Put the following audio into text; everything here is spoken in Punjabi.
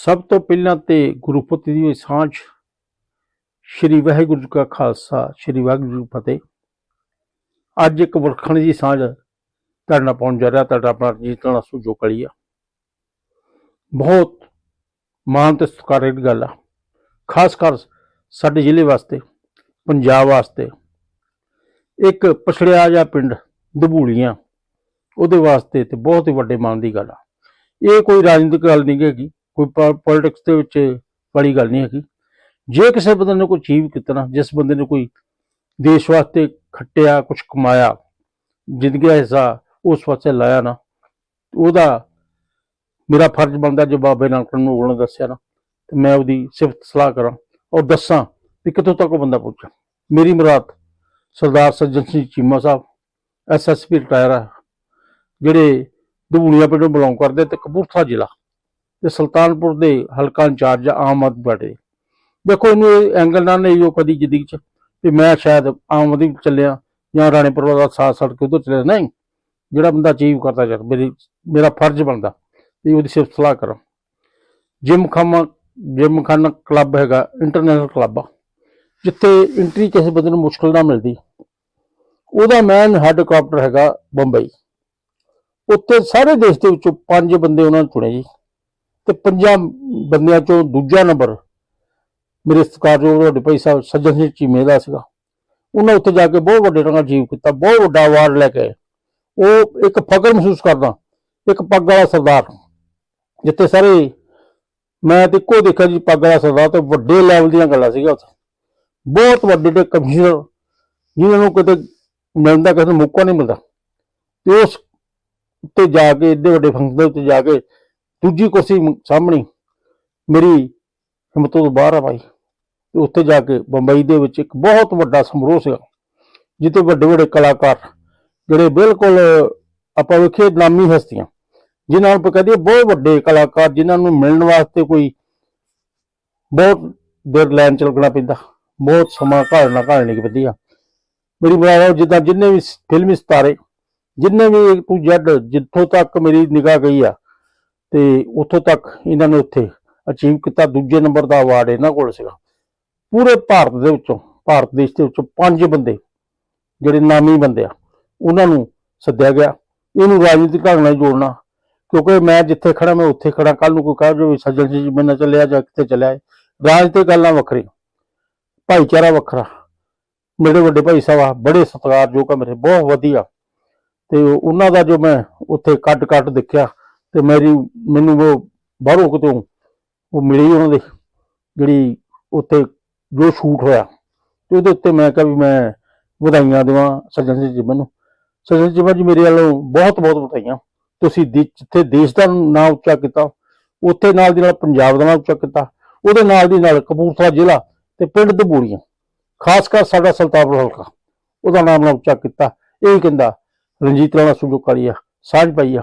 ਸਭ ਤੋਂ ਪਹਿਲਾਂ ਤੇ ਗੁਰੂ ਪੁੱਤ ਦੀ ਸਾਂਝ, ਸ੍ਰੀ ਵਾਹਿਗੁਰੂ ਜੀ ਕਾ ਖਾਲਸਾ, ਸ੍ਰੀ ਵਾਹਿਗੁਰੂ ਜੀ ਕੀ ਫਤਿਹ। ਅੱਜ ਇੱਕ ਵਰਖਣ ਦੀ ਸਾਂਝ ਤੁਹਾਡੇ ਨਾਲ ਪਾਉਣ ਜਾ ਰਿਹਾ, ਤੁਹਾਡਾ ਆਪਣਾ ਰਜੀਤ ਰਾਣਾ ਸੁਜੋ ਕਲੀਆ ਬਹੁਤ ਮਾਣ ਤੇ ਸਤਿਕਾਰਯੋਗ ਗੱਲ ਆ। ਖਾਸ ਕਰ ਸਾਡੇ ਜ਼ਿਲ੍ਹੇ ਵਾਸਤੇ, ਪੰਜਾਬ ਵਾਸਤੇ। ਇੱਕ ਪਛੜਿਆ ਜਿਹਾ ਪਿੰਡ ਦਬੂਲੀਆਂ, ਉਹਦੇ ਵਾਸਤੇ ਤੇ ਬਹੁਤ ਹੀ ਵੱਡੇ ਮਾਣ ਦੀ ਗੱਲ ਆ। ਇਹ ਕੋਈ ਰਾਜਨੀਤਿਕ ਗੱਲ ਨਹੀਂ ਹੈਗੀ। ਕੋਈ ਪੋਲਿਟਿਕਸ ਦੇ ਵਿੱਚ ਵਾਲੀ ਗੱਲ ਨਹੀਂ ਹੈਗੀ। ਜੇ ਕਿਸੇ ਬੰਦੇ ਨੇ ਕੋਈ ਅਚੀਵ ਕੀਤਾ ਨਾ, ਜਿਸ ਬੰਦੇ ਨੇ ਕੋਈ ਦੇਸ਼ ਵਾਸਤੇ ਖੱਟਿਆ ਕੁਝ ਕਮਾਇਆ, ਜ਼ਿੰਦਗੀ ਦਾ ਹਿੱਸਾ ਉਸ ਵਾਸਤੇ ਲਾਇਆ ਨਾ, ਉਹਦਾ ਮੇਰਾ ਫਰਜ਼ ਬਣਦਾ ਜੋ ਬਾਬੇ ਨਾਨਕ ਨੂੰ ਉਹਨੇ ਦੱਸਿਆ ਨਾ, ਤੇ ਮੈਂ ਉਹਦੀ ਸਿਫਤ ਸਲਾਹ ਕਰਾਂ ਔਰ ਦੱਸਾਂ ਵੀ ਕਿੱਥੋਂ ਤੱਕ ਉਹ ਬੰਦਾ ਪਹੁੰਚਾ ਮੇਰੀ ਮੁਰਾਦ ਸਰਦਾਰ ਸੱਜਣ ਸਿੰਘ ਚੀਮਾ ਸਾਹਿਬ ਐਸਐਸਪੀ ਰਿਟਾਇਰ ਆ, ਜਿਹੜੇ ਦਬੂਲੀਆਂ ਪਿੰਡੋਂ ਬਿਲੋਂਗ ਕਰਦੇ ਤੇ ਕਪੂਰਥਲਾ ਜ਼ਿਲ੍ਹਾ। ਤੇ ਸੁਲਤਾਨਪੁਰ ਦੇ ਹਲਕਾ ਇੰਚਾਰਜ ਆਮ ਆਦਮੀ ਪਾਰਟੀ। ਦੇ। ਦੇਖੋ ਇਹਨੂੰ ਇਹ ਐਂਗਲ ਨਾਲ ਨਹੀਂ ਉਹ ਕਦੀ ਜ਼ਿੰਦਗੀ ਚ ਵੀ ਮੈਂ ਸ਼ਾਇਦ ਆਮ ਆਦਮੀ ਚੱਲਿਆ ਜਾਂ ਰਾਣੇਪੁਰ ਦਾ ਸਾਥ ਛੱਡ ਕੇ ਉਧਰ ਚੱਲਿਆ। ਨਹੀਂ, ਜਿਹੜਾ ਬੰਦਾ ਅਚੀਵ ਕਰਦਾ ਯਾਰ, ਮੇਰੀ, ਮੇਰਾ ਫਰਜ਼ ਬਣਦਾ ਵੀ ਉਹਦੀ ਸਿਰਫ ਸਲਾਹ ਕਰਾਂ। ਜਿਮ ਖਾਨਾ ਜਿਮ ਖਾਨਾ ਕਲੱਬ ਹੈਗਾ, ਇੰਟਰਨੈਸ਼ਨਲ ਕਲੱਬ ਆ, ਜਿੱਥੇ ਐਂਟਰੀ ਕਿਸੇ ਬੰਦੇ ਨੂੰ ਮੁਸ਼ਕਲ ਨਾਲ ਮਿਲਦੀ। ਉਹਦਾ ਮੈਨ ਹੈੱਡਕੁਆਰਟਰ ਹੈਗਾ ਬੰਬਈ। ਉੱਥੇ ਸਾਰੇ ਦੇਸ਼ ਦੇ ਵਿੱਚੋਂ ਪੰਜ ਬੰਦੇ ਉਹਨਾਂ ਨੇ ਚੁਣੇ ਜੀ। ਤੇ ਪੰਜਾਂ ਬੰਦਿਆਂ ਚੋਂ ਦੂਜਾ ਨੰਬਰ ਮੇਰੇ ਸਤਿਕਾਰਯੋਗ ਵੱਡੇ ਭਾਈ ਸਾਹਿਬ ਸੱਜਣ ਸਿੰਘ ਚੀਮੇ ਦਾ ਸੀਗਾ। ਉਹਨਾਂ ਉੱਥੇ ਜਾ ਕੇ ਬਹੁਤ ਵੱਡੇ ਰੰਗਾਂ ਜੀਵ ਕੀਤਾ, ਬਹੁਤ ਵੱਡਾ ਅਵਾਰਡ ਲੈ ਕੇ ਉਹ ਇੱਕ ਫਕਰ ਮਹਿਸੂਸ ਕਰਦਾ, ਇੱਕ ਪੱਗ ਵਾਲਾ ਸਰਦਾਰ। ਜਿੱਥੇ ਸਾਰੇ ਮੈਂ ਤੇ ਇੱਕੋ ਦੇਖਿਆ ਜੀ ਪੱਗ ਵਾਲਾ ਸਰਦਾਰ ਤੇ ਵੱਡੇ ਲੈਵਲ ਦੀਆਂ ਗੱਲਾਂ ਸੀਗਾ ਉੱਥੇ। ਬਹੁਤ ਵੱਡੇ ਤੇ ਕਮਿਸ਼ਨਰ ਜਿਹਨਾਂ ਨੂੰ ਕਿਤੇ ਮਿਲਦਾ ਕਿਸੇ ਨੂੰ ਮੌਕਾ ਨਹੀਂ ਮਿਲਦਾ। ਤੇ ਉਸ ਉੱਤੇ ਜਾ ਕੇ, ਏਡੇ ਵੱਡੇ ਫੰਕਸ਼ਨ ਦੇ ਉੱਤੇ ਜਾ ਕੇ ਦੂਜੀ ਕੁਰਸੀ ਮ- ਸਾਹਮਣੀ, ਮੇਰੀ ਹਿੰਮਤੋਂ ਤੋਂ ਬਾਹਰ ਆ ਭਾਈ। ਤੇ ਉੱਥੇ ਜਾ ਕੇ ਬੰਬਈ ਦੇ ਵਿੱਚ ਇੱਕ ਬਹੁਤ ਵੱਡਾ ਸਮਾਰੋਹ ਸੀਗਾ, ਜਿੱਥੇ ਵੱਡੇ ਵੱਡੇ ਕਲਾਕਾਰ, ਜਿਹੜੇ ਬਿਲਕੁਲ ਆਪਾਂ ਵੇਖੇ ਨਾਮੀ ਹਸਤੀਆਂ, ਜਿਨ੍ਹਾਂ ਨੂੰ ਆਪਾਂ ਕਹਦੇ ਬਹੁਤ ਵੱਡੇ ਕਲਾਕਾਰ, ਜਿਨ੍ਹਾਂ ਨੂੰ ਮਿਲਣ ਵਾਸਤੇ ਕੋਈ ਬਹੁਤ ਦੇਰ ਲਾਈਨ ਚ ਲੱਗਣਾ ਪੈਂਦਾ, ਬਹੁਤ ਸਮਾਂ ਘਾਲਣਾ ਘਾਲਣੇ ਕੀ ਵਧੀਆ ਮੇਰੀ ਬਰਾਬਰ ਜਿੱਦਾਂ ਜਿੰਨੇ ਵੀ ਫਿਲਮੀ ਸਿਤਾਰੇ, ਜਿੰਨੇ ਵੀ ਟੂ ਜੈਡ ਜਿੱਥੋਂ ਤੱਕ ਮੇਰੀ ਨਿਗਾਹ ਗਈ ਆ ਤੇ ਉੱਥੋਂ ਤੱਕ ਇਹਨਾਂ ਨੇ ਉੱਥੇ ਅਚੀਵ ਕੀਤਾ। ਦੂਜੇ ਨੰਬਰ ਦਾ ਅਵਾਰਡ ਇਹਨਾਂ ਕੋਲ ਸੀਗਾ। ਪੂਰੇ ਭਾਰਤ ਦੇ ਵਿੱਚੋਂ, ਭਾਰਤ ਦੇਸ਼ ਦੇ ਵਿੱਚੋਂ ਪੰਜ ਬੰਦੇ, ਜਿਹੜੇ ਨਾਮੀ ਬੰਦੇ ਆ, ਉਹਨਾਂ ਨੂੰ ਸੱਦਿਆ ਗਿਆ। ਇਹਨੂੰ ਰਾਜਨੀਤਿਕ ਢੰਗ ਨਾਲ ਜੋੜਨਾ, ਕਿਉਂਕਿ ਮੈਂ ਜਿੱਥੇ ਖੜਾ ਮੈਂ ਉੱਥੇ ਖੜਾ ਕੱਲ ਨੂੰ ਕੋਈ ਕਹੇ ਜੋ ਵੀ ਸੱਜਣ ਜੀ ਮੈਂ ਨਾ ਚੱਲਿਆ ਜਾਂ ਕਿੱਥੇ ਚੱਲਿਆ ਹੈ। ਤੇ ਗੱਲਾਂ ਵੱਖਰੀ ਭਾਈਚਾਰਾ ਵੱਖਰਾ। ਮੇਰੇ ਵੱਡੇ ਭਾਈ ਸਾਹਿਬ ਆ, ਬੜੇ ਸਤਿਕਾਰਯੋਗ ਆ ਮੇਰੇ, ਬਹੁਤ ਵਧੀਆ। ਤੇ ਉਹਨਾਂ ਦਾ ਜੋ ਮੈਂ ਉੱਥੇ ਕੱਟ ਕੱਟ ਦੇਖਿਆ ਤੇ ਮੇਰੀ ਮੈਨੂੰ ਉਹ ਬਾਹਰੋਂ ਕਿਤੋਂ ਉਹ ਮਿਲੀ ਉਹਨਾਂ ਦੇ, ਜਿਹੜੀ ਉੱਥੇ ਜੋ ਸ਼ੂਟ ਹੋਇਆ ਤੇ ਉਹਦੇ ਉੱਤੇ ਮੈਂ ਕਿਹਾ ਵੀ ਮੈਂ ਵਧਾਈਆਂ ਦੇਵਾਂ ਸੱਜਣ ਸਿੰਘ ਜੀ ਨੂੰ ਸੱਜਣ ਜੀ ਜੀ ਮੇਰੇ ਵੱਲੋਂ ਬਹੁਤ ਬਹੁਤ ਵਧਾਈਆਂ। ਤੁਸੀਂ ਜਿੱਥੇ ਦੇਸ਼ ਦਾ ਨਾਮ ਉੱਚਾ ਕੀਤਾ, ਉੱਥੇ ਨਾਲ ਦੀ ਨਾਲ ਪੰਜਾਬ ਦਾ ਨਾਮ ਉੱਚਾ ਕੀਤਾ, ਉਹਦੇ ਨਾਲ ਦੀ ਨਾਲ ਕਪੂਰਥਲਾ ਜ਼ਿਲ੍ਹਾ ਤੇ ਪਿੰਡ ਦਬੂੜੀਆਂ, ਖਾਸ ਕਰ ਸਾਡਾ ਸੁਲਤਾਨਪੁਰ ਹਲਕਾ, ਉਹਦਾ ਨਾਮ ਨਾ ਉੱਚਾ ਕੀਤਾ। ਇਹ ਕਹਿੰਦਾ, ਰਣਜੀਤ ਰਾਣਾ ਸੁਜੋ ਕਾਲੀਆ ਸਾਂਝ ਪਾਈ ਆ।